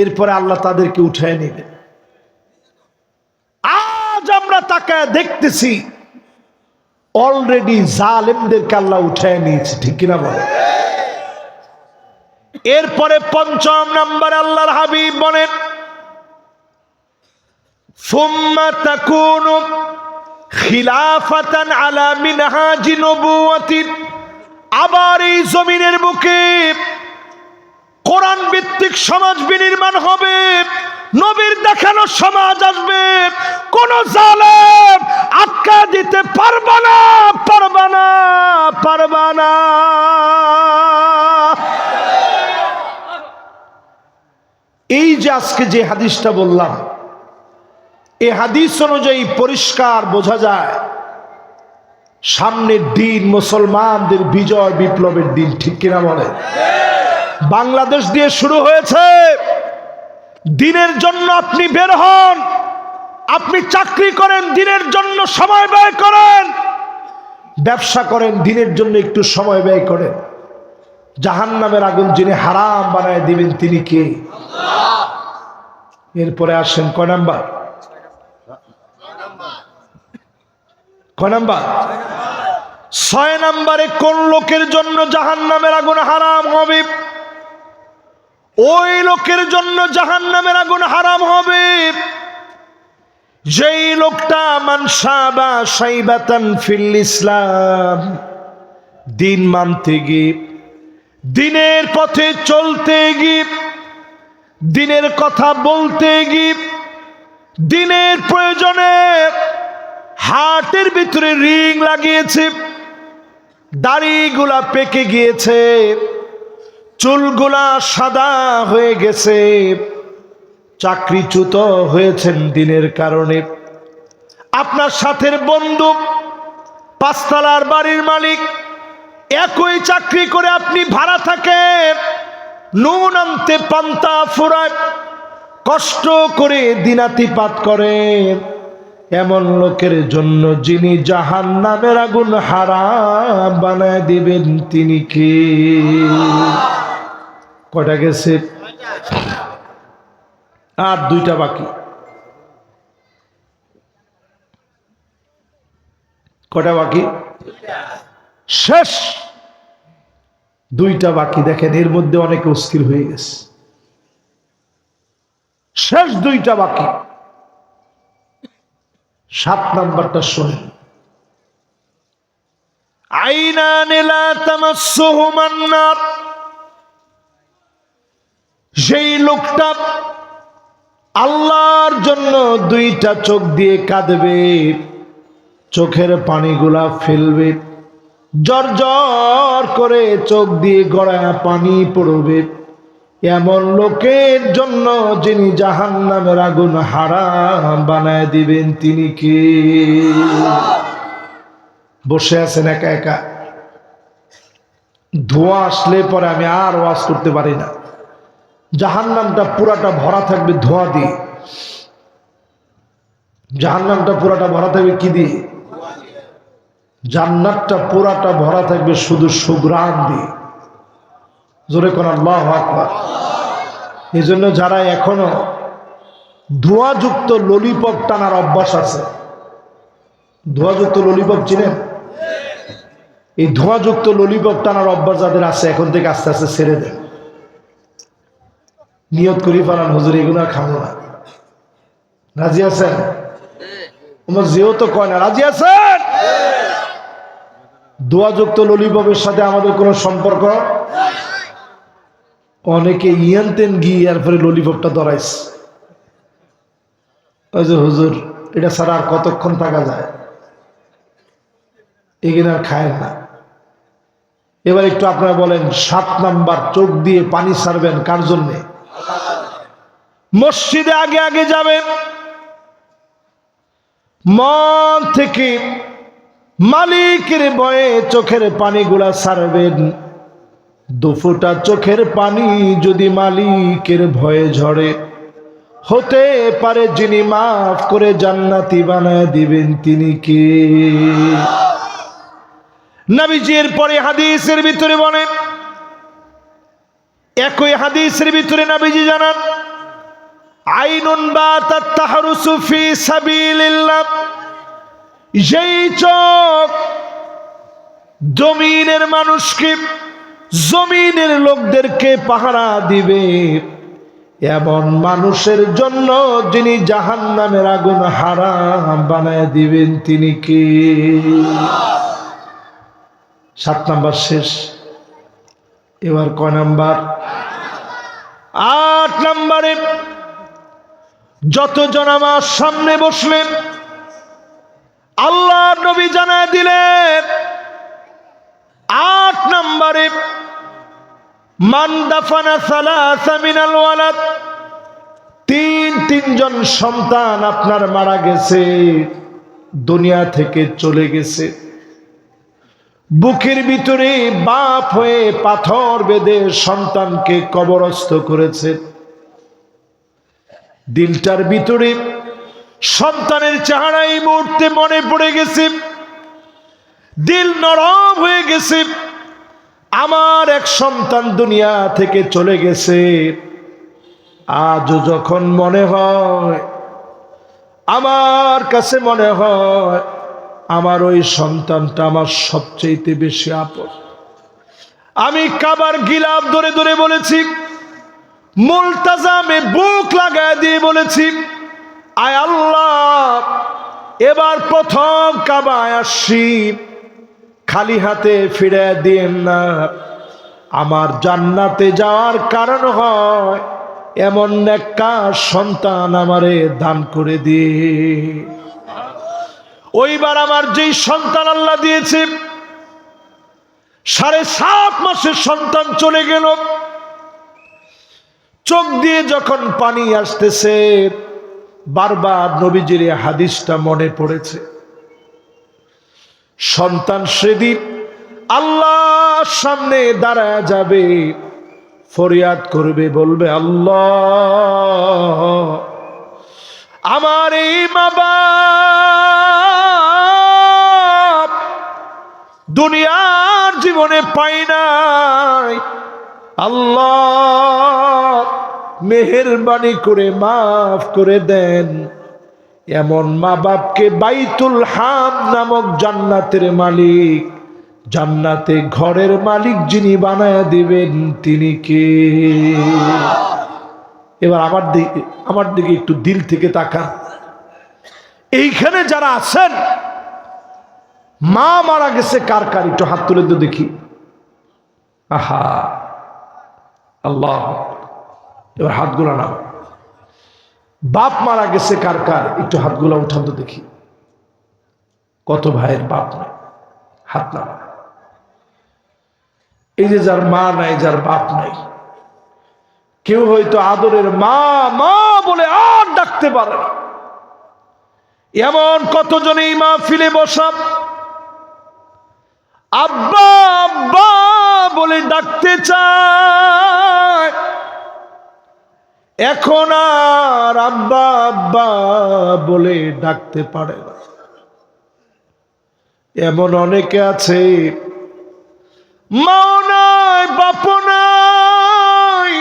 এরপরে আল্লাহ তাদেরকে উঠে নেবেন আজ আমরা তাকে দেখতেছি অলরেডি জালেমদেরকে আল্লাহ উঠে নিয়েছে, ঠিক কিনা বলে? এরপরে পঞ্চম নাম্বার আল্লাহর হাবিব বলেন, সুম্মা আবার এই জমিনের বুকে ভিত্তিক সমাজ বিনির্মাণ হবে। নবীর দেখানো সমাজ আসবে। কোন জালেম আটকা দিতে পারবা না পারবা না পারবা না। এই যে আজকে যে হাদিসটা বললাম এই হাদিস অনুযায়ী পরিষ্কার বোঝা যায়, সামনের দিন মুসলমানদের বিজয় বিপ্লবের দিন, ঠিক কিনা বলে বাংলাদেশ দিয়ে শুরু হয়েছে। দিনের জন্য আপনি বের হন। আপনি চাকরি করেন, দিনের জন্য সময় ব্যয় করেন। ব্যবসা করেন, দিনের জন্য একটু সময় ব্যয় করেন। জাহান নামের আগুন যিনি হারাম বানায় দিবেন তিনি কে? এরপরে আসেন কয় নাম্বার? কয় নাম্বার? ছয় নাম্বারে কোন লোকের জন্য জাহান নামের আগুন হারাম হবে? ওই লোকের জন্য জাহান নামের আগুন হারাম হবে। যেই লোকটা মানসা বা সাইবাতান ফিল ইসলাম, দিন মানতে গিয়ে, দিনের পথে চলতে গিয়ে, দিনের কথা বলতে গিয়ে, দিনের প্রয়োজনে হাটের ভিতরে রিং লাগিয়েছে, দাড়িগুলা পেকে গিয়েছে। চুলগুলা সাদা হয়ে গেছে। চাকরিচ্যুত হয়েছেন দিনের কারণে। আপনার সাথের বন্ধু, পাঁচতলার বাড়ির মালিক, একই চাকরি করে আপনি ভাড়া থাকেন নুন আনতে পান্তা ফুরায়, কষ্ট করে দিনাতিপাত করেন এমন লোকের জন্য যিনি জাহান নামের আগুন হারা বানায় দিবেন তিনি কে? কটা গেছে? আর দুইটা বাকি। কটা বাকি? শেষ। দুইটা বাকি। দেখেন, এর মধ্যে অনেকে অস্থির হয়ে গেছে। শেষ দুইটা বাকি। সাত নাম্বারটা শোনেন। আইনা লা তামাসসুহুমান নার সেই লোকটা আল্লাহর জন্য দুইটা চোখ দিয়ে কাঁদবে, চোখের পানিগুলা ফেলবে জর জর করে চোখ দিয়ে গড়ায় পানি পড়বে। এমন লোকের জন্য যিনি জাহান নামের আগুন হারাম বানায় দিবেন, তিনি কে? বসে আছেন একা একা। ধোঁয়া আসলে পরে আমি আর ওয়াজ করতে পারি না। জাহান নামটা পুরাটা ভরা থাকবে ধোঁয়া দিয়ে। জাহান নামটা পুরাটা ভরা থাকবে কি দিয়ে? জান্নাতটা পুরাটা ভরা থাকবে শুধু সুগ্রাম দিয়ে। জোরে কোন আল্লাহ আকবার। এই জন্য যারা এখনও ধোঁয়াযুক্ত ললিপপ টানার অভ্যাস আছে, ধোঁয়াযুক্ত ললিপপ চিনেন? এই ধোঁয়াযুক্ত ললিপপ টানার অভ্যাস যাদের আছে, এখন থেকে আস্তে আস্তে ছেড়ে দেন। নিয়ত করি ফেলান, হুজুর এগুলো আর খাব না। রাজি আছেন? তোমার যেহেতু কয় না, রাজি আছেন? দোয়াযুক্ত ললিপপের সাথে আমাদের কোনো সম্পর্ক? অনেকে ইয়ান তেন গিয়ে এরপরে ললিপপটা ধরাইছে ওই যে হুজুর, এটা ছাড়া আর কতক্ষণ থাকা যায়? এখানে আর খায় না। এবার একটু আপনারা বলেন, সাত নাম্বার, চোখ দিয়ে পানি সারবেন কার জন্যে? মসজিদে আগে আগে যাবেন মন থেকে মালিকের বয়ে চোখের পানিগুলা সারবেন। দুফুটা চোখের পানি যদি মালিকের ভয়ে ঝরে। হতে পারে যিনি মাফ করে জান্নাতি বানায় দিবেন, তিনি কে? নবীজির পরে হাদিসের ভিতরে বলেন, একই হাদিসের ভিতরে নবীজি জানান আইনুন বা তাহারুসু ফি সাবিলিল্লাহ। যেই চোখ জমিনের মানুষকে, জমিনের লোকদেরকে পাহারা দিবে, এমন মানুষের জন্য যিনি জাহান নামের আগুন হারাম বানায় দিবেন, তিনি কে? সাত নাম্বার শেষ। এবার কয় নাম্বার? আট নাম্বারে যতজন আমার সামনে বসলেন, আল্লাহ নবী জানায় দিলেন, আট নম্বরে তিন তিনজন সন্তান আপনার মারা গেছে, দুনিয়া থেকে চলে গেছে। বুকের ভিতরে বাপ হয়ে পাথর বেঁধে সন্তানকে কবরস্থ করেছে। দিলটার ভিতরে সন্তানের চেহারা এই মুহূর্তে মনে পড়ে গেছে। দিল নরম হয়ে গেছে। আমার এক সন্তান দুনিয়া থেকে চলে গেছে। আজও যখন মনে হয়, আমার কাছে মনে হয়, আমার ওই সন্তানটা আমার সবচেয়ে বেশি আপদ আমি কাবার গিলাপ ধরে ধরে বলেছি মুলতাজামে বুক লাগায় দিয়ে বলেছি, আয় আল্লাহ, এবার প্রথম কাবায় আসছি। খালি হাতে ফিরে দিন না। আমার জান্নাতে যাওয়ার কারণ হয়, এমন একটা সন্তান আমারে দান করে দিয়ে। ওইবার আমার যেই সন্তান আল্লাহ দিয়েছে, সাড়ে সাত মাসের সন্তান চলে গেল। চোখ দিয়ে যখন পানি আসতেছে, বারবার নবীজির হাদিসটা মনে পড়েছে। সন্তান সেদিন আল্লাহ সামনে দাঁড়ায় যাবে, ফরিয়াদ করবে, বলবে, আল্লাহ, আমার এই বাপ দুনিয়ার জীবনে পাই নাই। আল্লাহ মেহেরবানি করে মাফ করে দেন। এমন মা বাপকে বাইতুল হাম নামক জান্নাতের মালিক, জান্নাতে ঘরের মালিক যিনি বানায় দিবেন, তিনি কে? এবার আমার দিকে আমার দিকে একটু দিল থেকে তাকান। এইখানে যারা আছেন, মা মারা গেছে কার কার? একটু হাত তুলে তো দেখি। আহা, আল্লাহ। এবার হাতগুলো নাও। বাপ মারা গেছে কার কার? একটু হাতগুলো উঠান তো দেখি। কত ভাইয়ের বাপ নাই। হাত না এই যে যার মা নাই, যার বাপ নাই, কেউ হয়তো আদরের মা মা বলে আর ডাকতে পারে না। এমন কতজন এই মা ফিলে বসা? আব্বা আব্বা বলে ডাকতে চায়। এখন আর আব্বা আব্বা বলে ডাকতে পারে না। এমন অনেকে আছে, মাও নাই বাপ নাই,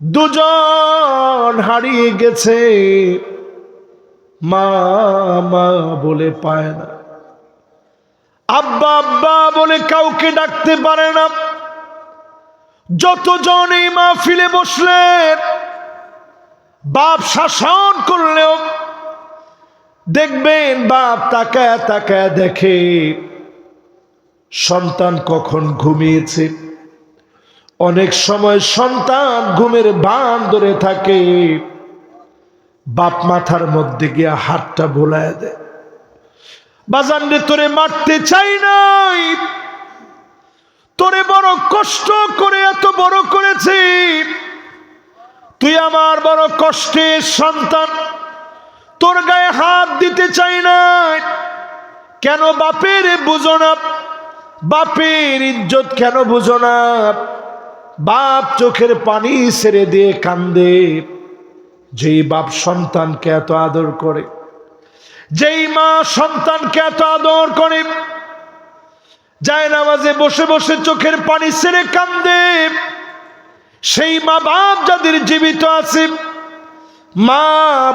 দুজন হারিয়ে গেছে, মা মা বলে পায় না। আব্বা আব্বা বলে কাউকে ডাকতে পারে না। যতজন এই মাহফিলে বসলেন, বাপ শাসন করলেও দেখবেন বাপ তাকায় তাকায় দেখে সন্তান কখন ঘুমিয়েছে। অনেক সময় সন্তান ঘুমের বান ধরে থাকে, বাপ মাথার মধ্যে গিয়া হাতটা বোলায় দেয়। বাজান রে, তোরে মারতে চাই নাই। বড় কষ্ট করে এত বড় করেছি। তুই আমার বড় কষ্টের সন্তান। তোর গায়ে হাত দিতে চাই না। কেন বাপের বুঝো না? বাপের ইজ্জত কেন বুঝো না? বাপ চোখের পানি ছেড়ে দিয়ে কান্দে। যেই বাপ সন্তানকে এত আদর করে, যেই মা সন্তানকে এত আদর করে যায় নামাজে, বসে বসে চোখের পানি ছেড়ে কান্দে। সেই মা বাপ যাদের জীবিত আছে, মা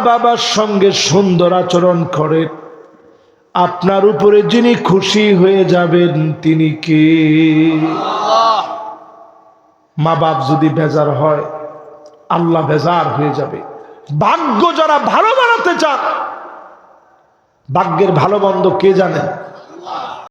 বাবার সঙ্গে সুন্দর আচরণ করে। আপনার উপরে যিনি খুশি হয়ে যাবেন, তিনি কে? মা বাপ যদি বেজার হয়, আল্লাহ বেজার হয়ে যাবে। ভাগ্য যারা ভালো বানাতে চান, ভাগ্যের ভালো মন্দ কে জানেন